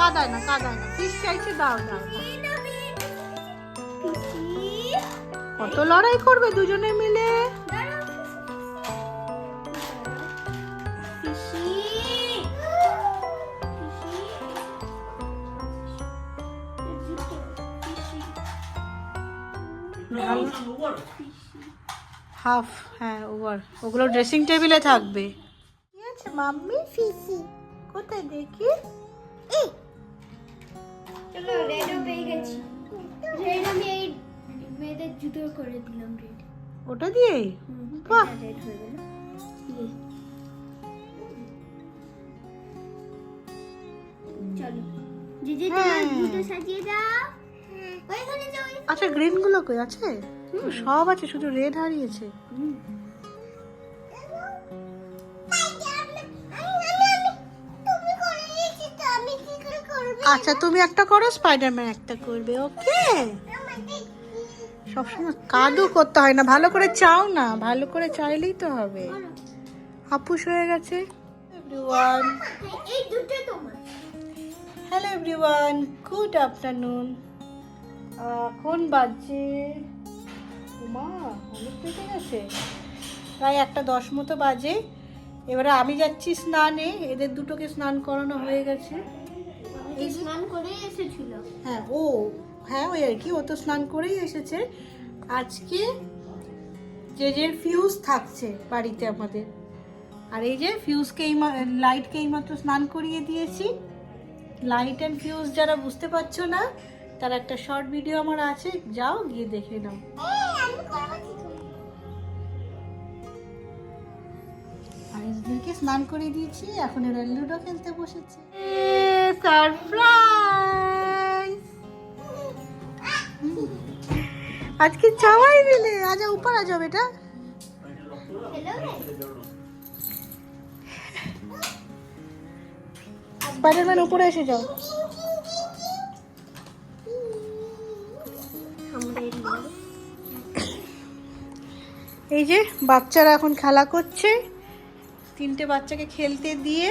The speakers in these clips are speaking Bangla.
কাদায় না কাদায় না ফিস চাইছে দাও দাও। কত লড়াই করবে দুজনে মিলে হাফ হ্যাঁ ওভার ওগুলো ড্রেসিং টেবিলে থাকবে। কি আছে, মাম্মি? ফিসি। কোথায় দেখি? চলো রেডও পেয়ে গেছি। রেড আমি এই মেয়েদের জুতো করে দিলাম রেড ওটা দিয়ে বাহ! রেড হয়ে গেল। চলো জিজি তোমার। জুতো সাজিয়ে দাও। ওইখানে যাও ওই- আচ্ছা গ্রিনগুলো কই? আছে? সব আছে শুধু রেড হারিয়েছে। আচ্ছা তুমি একটা করো স্পাইডারম্যান একটা করবে ওকে? সবসময় কাদু করতে হয় না ভালো করে চাও না ভালো করে চাইলেই তো হবে। হাপুস হয়ে গেছে। এভরিওয়ান এই দুটো তোমার। হ্যালো এভরিওয়ান গুড আফটারনুন কোন বাজে মা অনেক বেজে গেছে। প্রায় একটা দশ মতো বাজে। এবারে আমি যাচ্ছি স্নানে এদের দুটোকে স্নান করানো হয়ে গেছে। স্নান করে এসেছিল। হ্যাঁ ও হ্যাঁ ওই আর কি, ও তো স্নান করেই এসেছে। আজকে যে যে ফিউজ থাকছে বাড়িতে আমাদের। আর এই যে ফিউজকে এই লাইটকে এইমাত্র স্নান করিয়ে দিয়েছি। লাইট অ্যান্ড ফিউজ যারা বুঝতে পারছ না, তার একটা শর্ট ভিডিও আমার আছে, যাও গিয়ে দেখে নাও। আর স্নান করিয়ে দিয়েছি, এখন এরা লুডো খেলতে বসেছে। সারপ্রাইজ। আজকে চাওয়াই মিলে আজ উপর, আজ বেটা স্পাইডারম্যান উপরে এসে যাও। এই যে, বাচ্চারা এখন খেলা করছে। তিনটে বাচ্চাকে খেলতে দিয়ে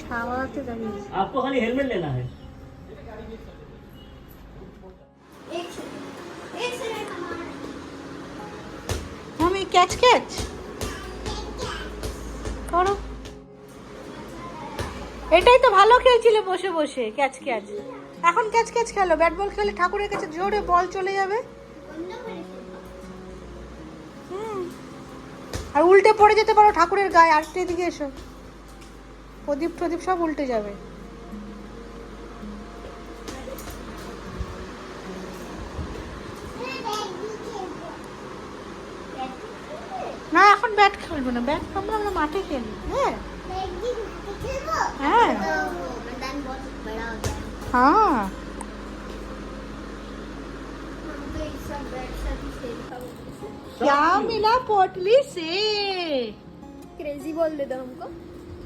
ছাওয়াতে দাঁড়িয়ে आपको खाली हेलमेट लेना है एक सेकंड एक सेकंड हमारा আমি ক্যাচ ক্যাচ করো এটাই তো ভালো খেলছিলে বসে বসে ক্যাচ ক্যাচ এখন ক্যাচ ক্যাচ খেলো ব্যাট বল খেলে ঠাকুরের কাছে জোরে বল চলে যাবে অন্য করে হুম। আর উল্টে পড়ে যেতে পারো ঠাকুরের গায়ে আরেকটা এদিকে এসো প্রদীপ প্রদীপ সব উল্টে যাবে না এখন ব্যাট খেলবো না ব্যাট আমরা আমরা মাঠে খেলি হ্যাঁ হ্যাঁ मैदान बहुत बड़ा होता है হ্যাঁ हम तो इस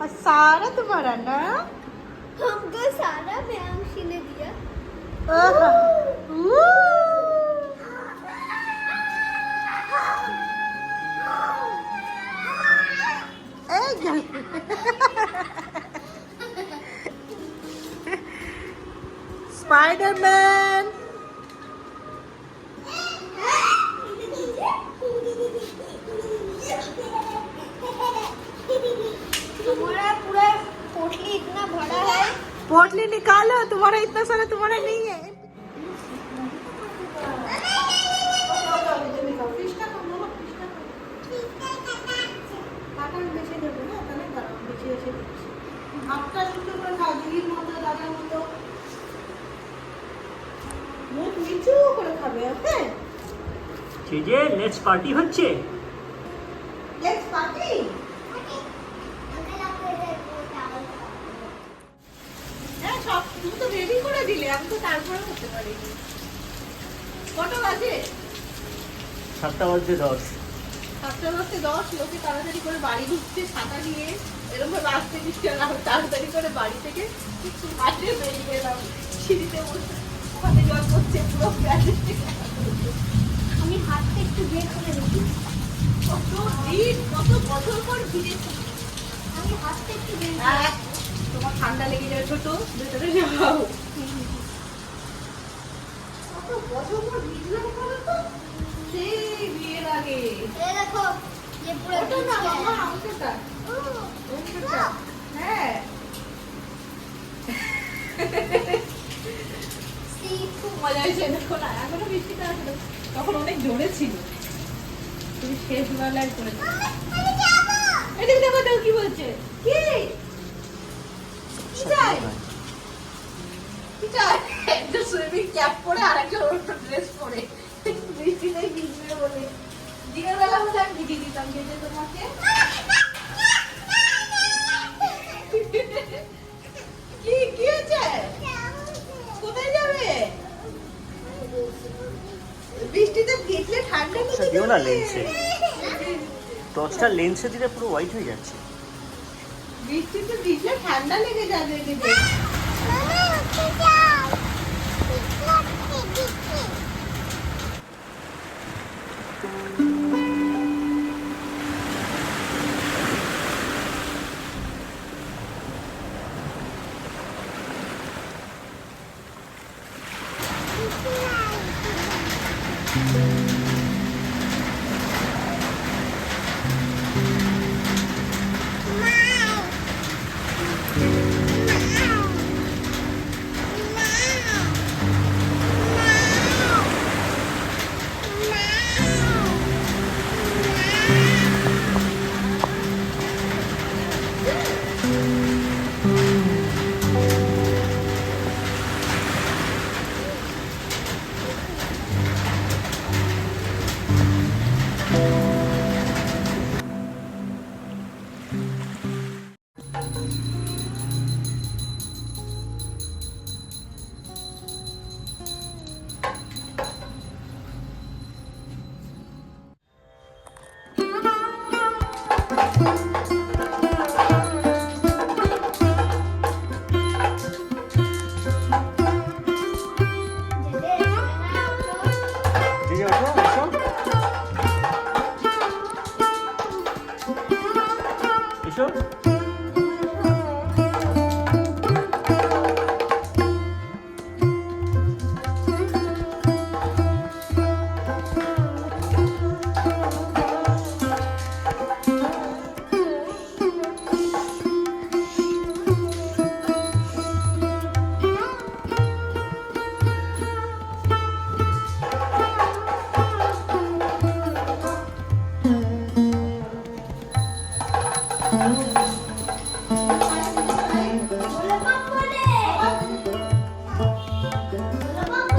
और सारा तुम्हारा ना? हमको सारा मियांशी ने दिया। आहा। पोटली निकालो तुम्हारा इतना सारा तुम्हारा नहीं है হাফটা সুন্দর করে খাও দিদির মতো দাদার মতো মুখ নিচু করে খাবে ওকে যে নেক্সট পার্টি হচ্ছে দিলে আমি তো তারপরে করতে পারিনি। কত বাজে? সাতটা বাজছে দশ। সাতটা দশে দশ লোকে তাড়াতাড়ি করে বাড়ি ঢুকছে ছাতা নিয়ে এরকম ভাবে আসতে দিচ্ছে আমি তাড়াতাড়ি করে বাড়ি থেকে মাঠে বেরিয়ে এলাম সিঁড়িতে বসে। ওখানে জল করছে পুরো আমি হাতটা একটু বের করে দেখি। কত দিন কত বছর পর ভিজেছে আমি হাতটা একটু বের তোমার ঠান্ডা লেগে যাবে ছোট ভেতরে যাও। বছর পর ভিজলাম বলো তো? সেই বিয়ের আগে এই দেখো যে পুরো ওটা না বাবা অংশটা অংশটা হ্যাঁ। খুব মজা হয়েছে দেখো না এখনও বৃষ্টিটা আছে তখন অনেক জোরে ছিল। তুমি শেষ বেলায় করে। এদিকে দেখো দেখো কি বলছে। কি? কি চাই? কি চাই? সুইমিং ক্যাপ পরে আর একটা ড্রেস পরে। বৃষ্টিতে ভিজবে বলে। দিনের বেলা হলে আমি ভিজিয়ে দিতাম যেতে তোমাকে। কি কি হয়েছে? কোথায় যাবে? বৃষ্টিতে ভিজলে ঠান্ডা লেগে দিও না যাবে। লেন্সে। টর্চটা লেন্সে দিলে পুরো হোয়াইট হয়ে যাচ্ছে। বৃষ্টিতে ভিজলে ঠান্ডা লেগে যাবে দিদি Baba.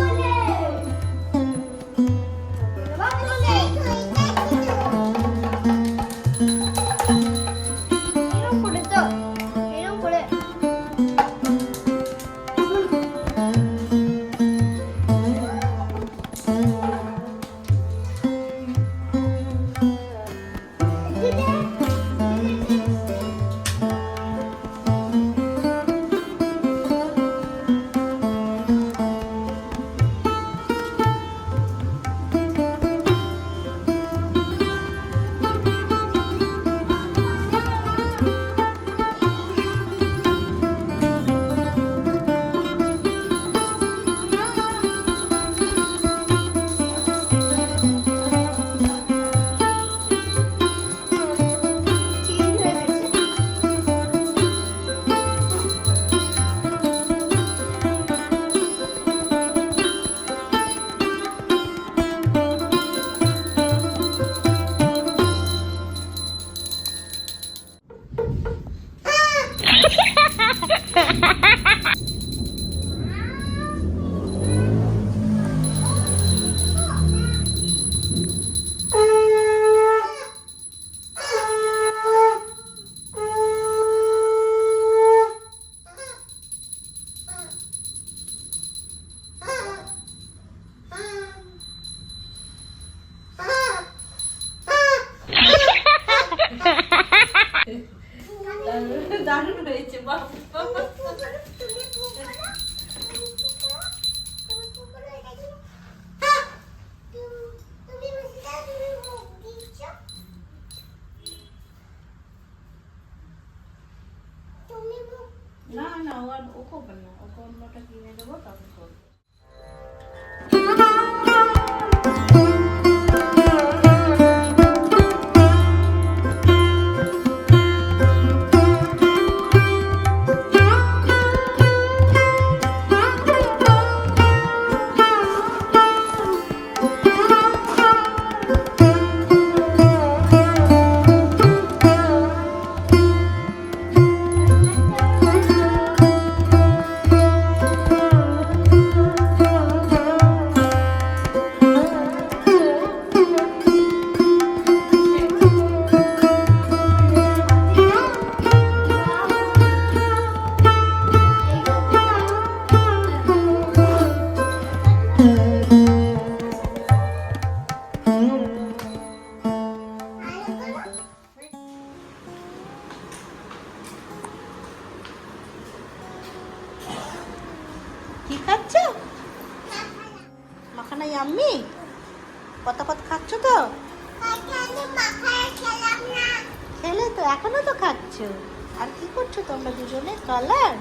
ইয়াম্মি কত কত খাচ্ছ তো? খেলে তো এখনও তো খাচ্ছ। আর কি করছ তোমরা দুজনে? কালার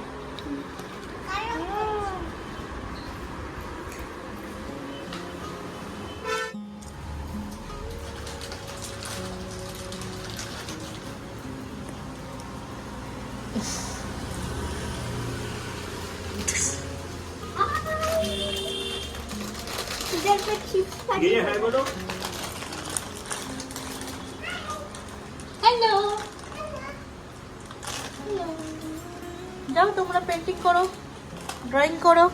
যাও তোমরা পেন্টিং করো ড্রয়িং করো।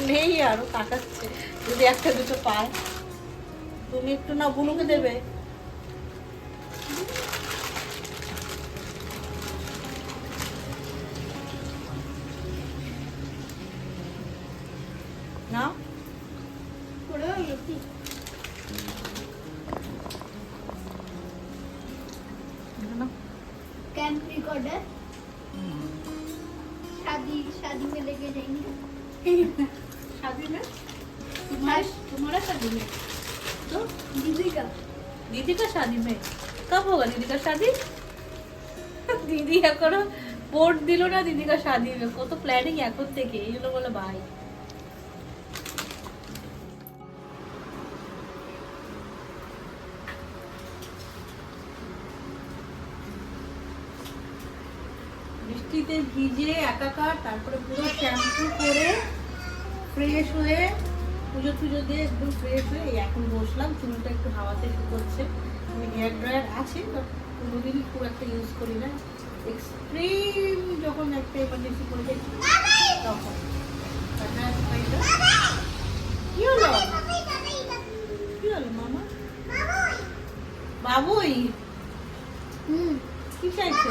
নেই আরও তাকাচ্ছে। যদি একটা দুটো পায়। তুমি একটু না বুনুকে দেবে। দিদিকা শাদি কত প্ল্যানিং এখন থেকে, এই জন্য বলে ভাই বৃষ্টিতে ভিজে একাকার, তারপরে পুরো শ্যাম্পু করে ফ্রেশ হয়ে পুজো টুজো দিয়ে একদম ফ্রেশ হয়ে এখন বসলাম। চুলটা একটু হাওয়াতে আমি হেয়ার ড্রায়ার আছে বাট কোনোদিনই খুব একটা ইউজ করি না। এক্সট্রিম যখন একটা এমার্জেন্সি পড়বে তখন। কি হলো? কি হলো মামা? বাবুই। হুম। কি চাইছে?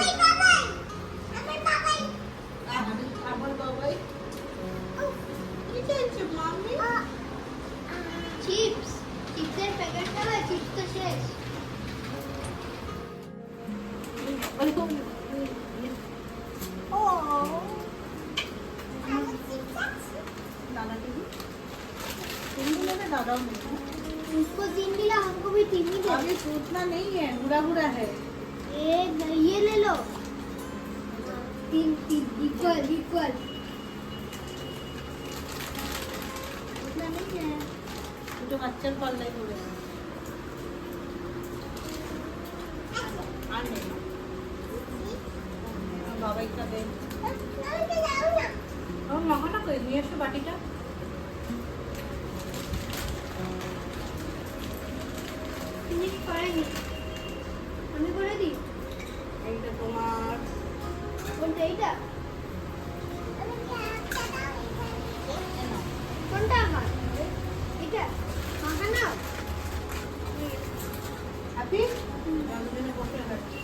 आने বাবাই খাবে আমার মামা করে নিয়ে এসো বাটিটা। তুমি কি করেনি? আমি করে দিই। এইটা তোমার। কোনটা? এইটা কোনটা আমার এটা মাখা না হ্যাপি জন্মদিনে বসে খাচ্ছি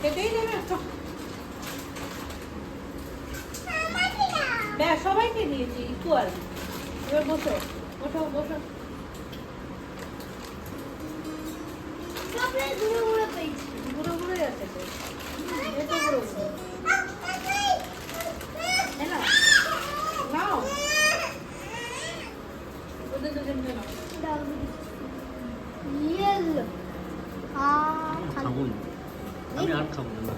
খেতেই দেবে তো। ব্যাস সবাইকে দিয়েছি ইকুয়াল এবার বসো বসো বসো সবাই ঘুরে ঘুরে পেয়েছি ঘুরে ঘুরে যাচ্ছে তো এ তো ঘুরে ঘুরে। এই নাও। নাও ওদের দুজনকে নাও ইয়েলো আ খাব না আমি আর খাব না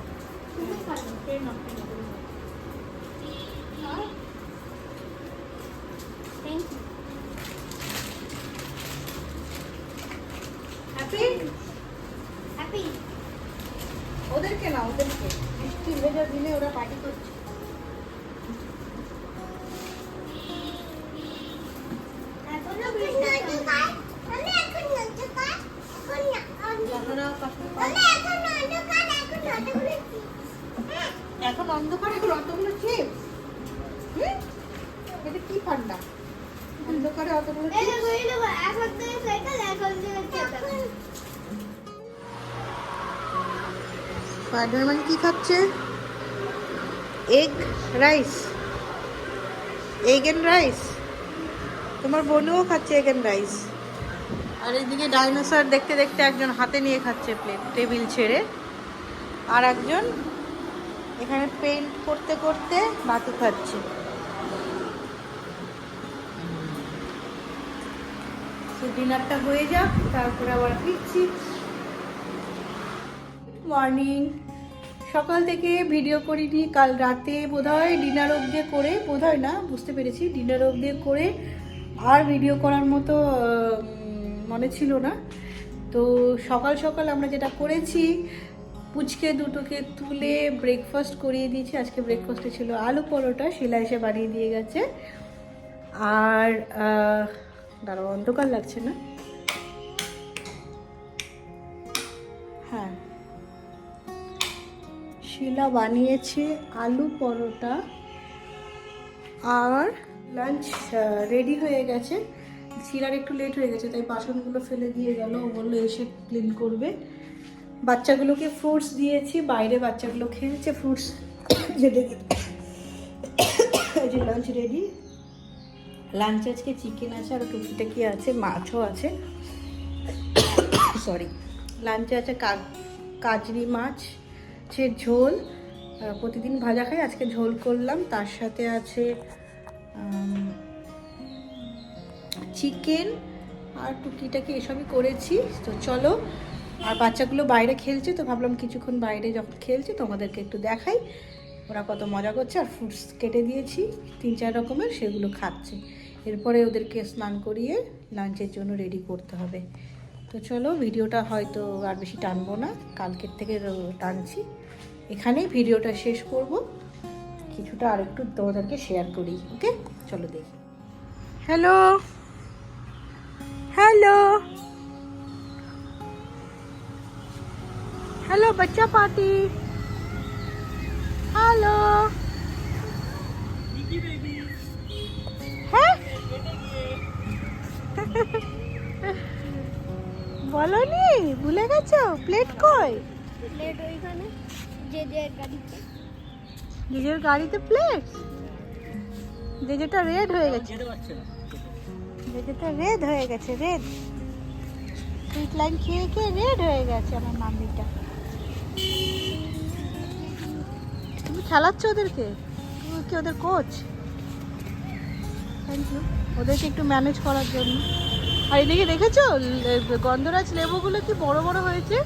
এই নাও, এই নাও। থ্যাংক ইউ হ্যাপি হ্যাপি ওদেরকে না ওদেরকে বৃষ্টি ভেজা দিনে ওরা পার্টি করছে এখনও বৃষ্টি খায় আমি এখন নজর খায় আপনারা কাছে- আমি এখন নজর খায় এখন নজর খুলেছি এখন অন্ধকারে অতগুলো চিপস এটা কি ঠান্ডা? অন্ধকারে অতগুলো স্পাইডারম্যান কি খাচ্ছে? Egg rice egg and rice তোমার বোনও খাচ্ছে এগ এন্ড রাইস আর এদিকে ডাইনোসর দেখতে দেখতে একজন হাতে নিয়ে খাচ্ছে প্লেট টেবিল ছেড়ে। আর একজন এখানে পেন্ট করতে করতে বাতি খাচ্ছে ডিনারটা হয়ে যাক, তারপরে আবার ফিরছি। মর্নিং সকাল থেকে ভিডিও করিনি, কাল রাতে বোধহয় ডিনার অবধি করে, বোধহয় না, বুঝতে পেরেছি ডিনার অবধি করে আর ভিডিও করার মতো মনে ছিল না। তো সকাল সকাল আমরা যেটা করেছি পুচকে দুটোকে তুলে ব্রেকফাস্ট করিয়ে দিয়েছি। আজকে ব্রেকফাস্টে ছিল আলু পরোটা, শিলা এসে বানিয়ে দিয়ে গেছে। আর দাঁড়াও, অন্ধকার লাগছে না? হ্যাঁ। শিলা বানিয়েছে আলু পরোটা আর লাঞ্চ রেডি হয়ে গেছে। শিলার একটু লেট হয়ে গেছে, তাই বাসনগুলো ফেলে দিয়ে গেল। ও বলল, এসে ক্লিন করবে। বাচ্চাগুলোকে ফ্রুটস দিয়েছি, বাইরে বাচ্চাগুলো খেয়েছে ফ্রুটস যে লাঞ্চ রেডি লাঞ্চ আজকে চিকেন আছে আর টুকিটাকি আছে, মাছও আছে। সরি লাঞ্চে আছে কা- কাজরি মাছ আছে ঝোল প্রতিদিন ভাজা খাই, আজকে ঝোল করলাম। তার সাথে আছে চিকেন আর টুকিটাকি, এসবই করেছি। তো চলো আর বাচ্চাগুলো বাইরে খেলছে, তো ভাবলাম কিছুক্ষণ বাইরে যখন খেলছে তোমাদেরকে একটু দেখাই। ওরা কত মজা করছে, আর ফ্রুটস কেটে দিয়েছি, তিন চার রকমের, সেগুলো খাচ্ছে। এরপরে ওদেরকে স্নান করিয়ে লাঞ্চের জন্য রেডি করতে হবে। তো চলো, ভিডিওটা হয়তো আর বেশি টানবো না, কালকের থেকে টানছি। এখানেই ভিডিওটা শেষ করব। কিছুটা আর একটু তোমাদেরকে শেয়ার করি ওকে চলো দেখি। হ্যালো হ্যালো হ্যালো বাচ্চা পার্টি হ্যালো হ্যাঁ বলনি ভুলে গেছো? প্লেট কই? প্লেট ওইখানে যে যে গাড়িতে। নিজের গাড়িতে প্লেট যে যেটা রেড হয়ে গেছে। যে যেটা রেড হয়ে গেছে রেড সুইট লাইন খেয়ে খেয়ে রেড হয়ে গেছে আমার মাম্মিটা। খেলাচ্ছে ওদেরকে? তুমি কি ওদের কোচ থ্যাংক ইউ ওদেরকে একটু ম্যানেজ করার জন্য। আর এদিকে দেখেছ, গন্ধরাজ লেবুগুলো কি বড় বড় হয়েছে?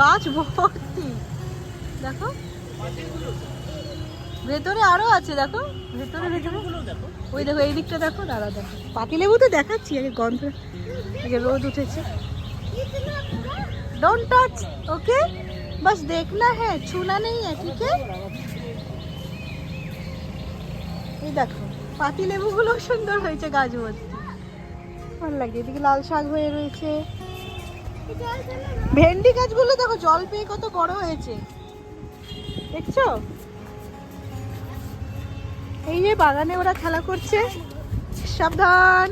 গাছ ভর্তি। দেখো। ভেতরে আরও আছে, দেখো। ভেতরে ভেতরে। ওই দেখো, এই দিকটা দেখো দাদা দেখো। পাতি লেবু তো দেখাচ্ছি, আগে গন্ধ রোদ উঠেছে। ডোন্ট টাচ ওকে बस देखना है छूना नहीं है ठीक है এই দেখো পাতি লেবুগুলো সুন্দর হয়েছে গাছ ভর্তি ভালো লাগে এদিকে লাল শাক হয়ে রয়েছে ভেন্ডি গাছগুলো দেখো জল পেয়ে কত বড় হয়েছে দেখছো এই যে বাগানে ওরা খেলা করছে সাবধান